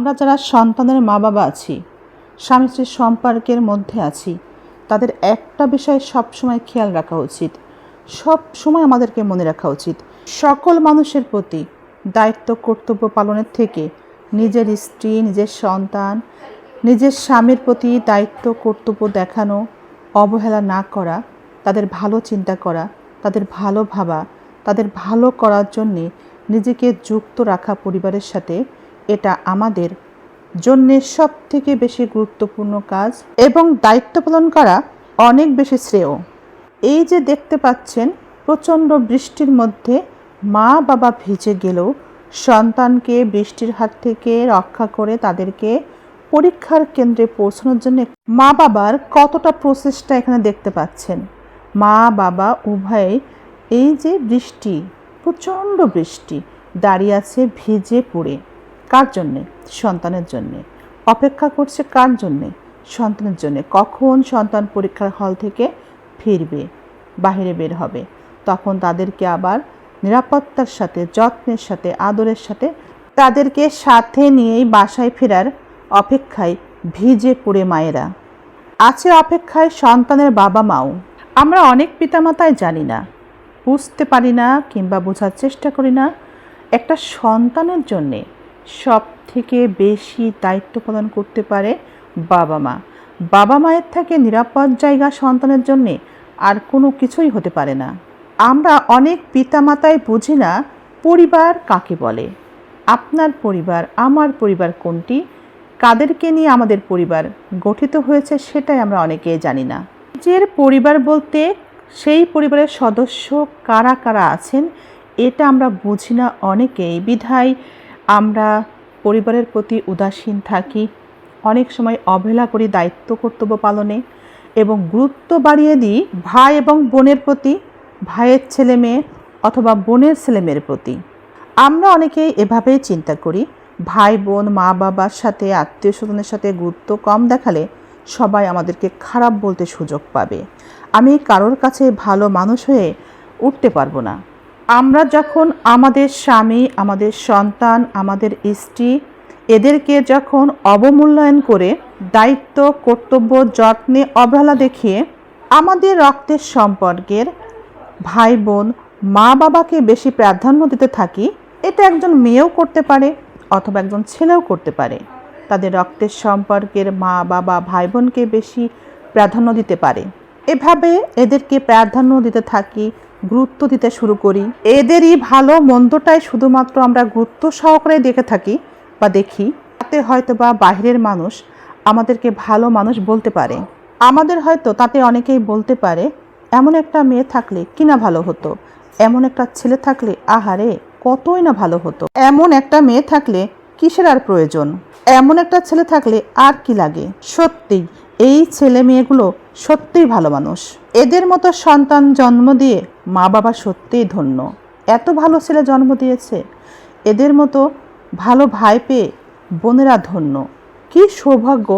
আমরা যারা সন্তানের মা বাবা আছি স্বামী স্ত্রীর সম্পর্কের মধ্যে আছি, তাদের একটা বিষয় সবসময় খেয়াল রাখা উচিত। সব সময় আমাদেরকে মনে রাখা উচিত। সকল মানুষের প্রতি দায়িত্ব, কর্তব্য পালনের থেকে নিজের স্ত্রী, নিজের সন্তান, নিজের স্বামীর প্রতি দায়িত্ব, কর্তব্য দেখানো, অবহেলা না করা, তাদের ভালো চিন্তা করা, তাদের ভালো ভাবা, তাদের ভালো করার জন্যে নিজেকে যুক্ত রাখা পরিবারের সাথে এটা আমাদের জন্যে সব থেকে বেশি গুরুত্বপূর্ণ কাজ এবং দায়িত্ব পালন করা অনেক বেশি শ্রেয়। এই যে দেখতে পাচ্ছেন, প্রচণ্ড বৃষ্টির মধ্যে মা বাবা ভিজে গেলেও সন্তানকে বৃষ্টির হাত থেকে রক্ষা করে তাদেরকে পরীক্ষার কেন্দ্রে পৌঁছানোর জন্য মা বাবার কতটা প্রচেষ্টা এখানে দেখতে পাচ্ছেন। মা বাবা উভয়ে এই যে বৃষ্টি, প্রচণ্ড বৃষ্টি, দাঁড়িয়ে আছে ভিজে পড়ে। কার জন্যে? সন্তানের জন্যে। অপেক্ষা করছে কার জন্যে? সন্তানের জন্যে। কখন সন্তান পরীক্ষার হল থেকে ফিরবে বাইরে বের হবে? তখন তাদেরকে আবার নিরাপত্তার সাথে, যত্নের সাথে, আদরের সাথে তাদেরকে সাথে নিয়েই বাসায় ফেরার অপেক্ষায় ভিজে পড়ে মায়েরা। আছে অপেক্ষায় সন্তানের বাবা মাও। আমরা অনেক পিতামাতাই জানি না, বুঝতে পারি না কিংবা বোঝার চেষ্টা করি না, একটা সন্তানের জন্যে সব থেকে বেশি দায়িত্ব পালন করতে পারে বাবা মা। বাবা মায়ের থেকে নিরাপদ জায়গা সন্তানের জন্যে আর কোনো কিছুই হতে পারে না। আমরা অনেক পিতামাতাই বুঝি না পরিবার কাকে বলে। আপনার পরিবার, আমার পরিবার কোনটি? কাদেরকে নিয়ে আমাদের পরিবার গঠিত হয়েছে সেটাই আমরা অনেকেই জানি না। নিজের পরিবার বলতে সেই পরিবারের সদস্য কারা কারা আছেন, এটা আমরা বুঝি না অনেকেই। বিধায় আমরা পরিবারের প্রতি উদাসীন থাকি, অনেক সময় অবহেলা করি দায়িত্ব কর্তব্য পালনে এবং গুরুত্ব বাড়িয়ে দিই ভাই এবং বোনের প্রতি, ভাইয়ের ছেলে মেয়ে অথবা বোনের ছেলে মেয়ের প্রতি। আমরা অনেকেই এভাবেই চিন্তা করি, ভাই, বোন, মা, বাবার সাথে, আত্মীয় স্বজনের সাথে গুরুত্ব কম দেখালে সবাই আমাদেরকে খারাপ বলতে সুযোগ পাবে। আমি কারোর কাছে ভালো মানুষ হয়ে উঠতে পারব না। আমরা যখন আমাদের স্বামী, আমাদের সন্তান, আমাদের স্ত্রী এদেরকে যখন অবমূল্যায়ন করে দায়িত্ব, কর্তব্য, যত্নে অবহেলা দেখিয়ে আমাদের রক্তের সম্পর্কের ভাই বোন মা বাবাকে বেশি প্রাধান্য দিতে থাকি, এটা একজন মেয়েও করতে পারে অথবা একজন ছেলেও করতে পারে। তাদের রক্তের সম্পর্কের মা বাবা ভাই বোনকে বেশি প্রাধান্য দিতে পারে। এভাবে এদেরকে প্রাধান্য দিতে থাকি গুরুত্ব দিতে শুরু করি। এদেরই ভালো মন্দটাই শুধুমাত্র আমরা গুরুত্ব সহকারে দেখে থাকি বা দেখি। তাতে হয়তো বা বাহিরের মানুষ আমাদেরকে ভালো মানুষ বলতে পারে। আমাদের হয়তো তাতে অনেকেই বলতে পারে, এমন একটা মেয়ে থাকলে কি না ভালো হতো? এমন একটা ছেলে থাকলে আহারে কতই না ভালো হতো? এমন একটা মেয়ে থাকলে কিসের আর প্রয়োজন? এমন একটা ছেলে থাকলে আর কি লাগে? সত্যি এই ছেলে মেয়েগুলো সত্যিই ভালো মানুষ। এদের মতো সন্তান জন্ম দিয়ে মা বাবা সত্যিই ধন্য। এত ভালো ছেলে জন্ম দিয়েছে। এদের মতো ভালো ভাই পেয়ে বোনেরা ধন্য। কি সৌভাগ্য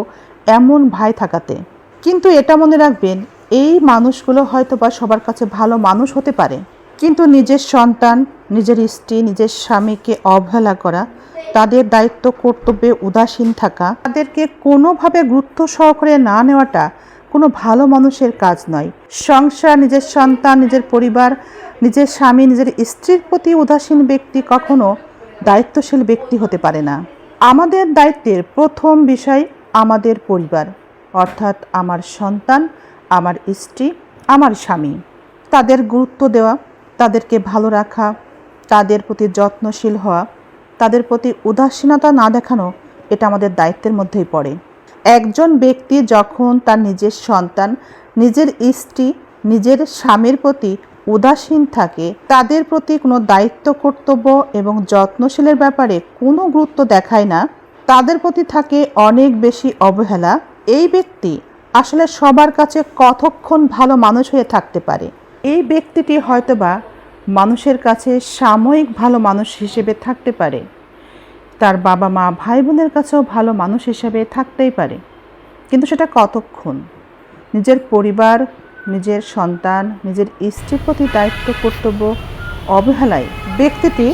এমন ভাই থাকাতে। কিন্তু এটা মনে রাখবেন, এই মানুষগুলো হয়তো বা সবার কাছে ভালো মানুষ হতে পারে। কিন্তু নিজের সন্তান, নিজের স্ত্রী, নিজের স্বামীকে অবহেলা করা, তাদের দায়িত্ব, কর্তব্যে উদাসীন থাকা, তাদেরকে কোনোভাবে গুরুত্ব সহকারে না নেওয়াটা কোনো ভালো মানুষের কাজ নয়। সংসার, নিজের সন্তান, নিজের পরিবার, নিজের স্বামী, নিজের স্ত্রীর প্রতি উদাসীন ব্যক্তি কখনো দায়িত্বশীল ব্যক্তি হতে পারে না। আমাদের দায়িত্বের প্রথম বিষয় আমাদের পরিবার, অর্থাৎ আমার সন্তান, আমার স্ত্রী, আমার স্বামী। তাদের গুরুত্ব দেওয়া, তাদেরকে ভালো রাখা, তাদের প্রতি যত্নশীল হওয়া, তাদের প্রতি উদাসীনতা না দেখানো, এটা আমাদের দায়িত্বের মধ্যেই পড়ে। একজন ব্যক্তি যখন তার নিজের সন্তান, নিজের স্ত্রী, নিজের স্বামীর প্রতি উদাসীন থাকে, তাদের প্রতি কোনো দায়িত্ব, কর্তব্য এবং যত্নশীলের ব্যাপারে কোনো গুরুত্ব দেখায় না, তাদের প্রতি থাকে অনেক বেশি অবহেলা। এই ব্যক্তি আসলে সবার কাছে কতক্ষণ ভালো মানুষ হয়ে থাকতে পারে? এই ব্যক্তিটি হয়তোবা মানুষের কাছে সাময়িক ভালো মানুষ হিসেবে থাকতে পারে। তার বাবা মা ভাই বোনের কাছেও ভালো মানুষ হিসেবে থাকতেই পারে। কিন্তু সেটা কতক্ষণ? নিজের পরিবার, নিজের সন্তান, নিজের স্ত্রীর প্রতি দায়িত্ব, কর্তব্য, অবহেলায় ব্যক্তিটি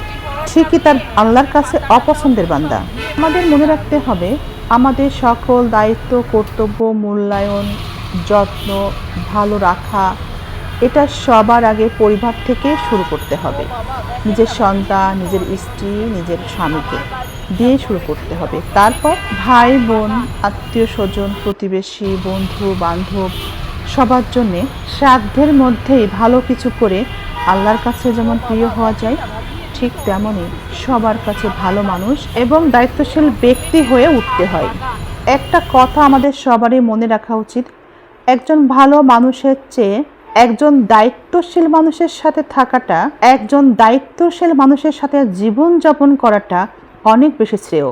ঠিকই তার আল্লাহর কাছে অপছন্দের বান্দা। আমাদের মনে রাখতে হবে, আমাদের সকল দায়িত্ব, কর্তব্য, মূল্যায়ন, যত্ন, ভালো রাখা, এটা সবার আগে পরিবার থেকে শুরু করতে হবে। নিজের সন্তান, নিজের স্ত্রী, নিজের স্বামীকে। দিয়ে শুরু করতে হবে। তারপর ভাই, বোন, আত্মীয় স্বজন, প্রতিবেশী, বন্ধু, বান্ধব, সবার জন্যে সাধ্যের মধ্যেই ভালো কিছু করে আল্লাহর কাছে যেমন প্রিয় হওয়া যায়, ঠিক তেমনই সবার কাছে ভালো মানুষ এবং দায়িত্বশীল ব্যক্তি হয়ে উঠতে হয়। একটা কথা আমাদের সবারই মনে রাখা উচিত, একজন ভালো মানুষের চেয়ে একজন দায়িত্বশীল মানুষের সাথে থাকাটা, একজন দায়িত্বশীল মানুষের সাথে জীবন যাপন করাটা অনেক বেশি শ্রেয়।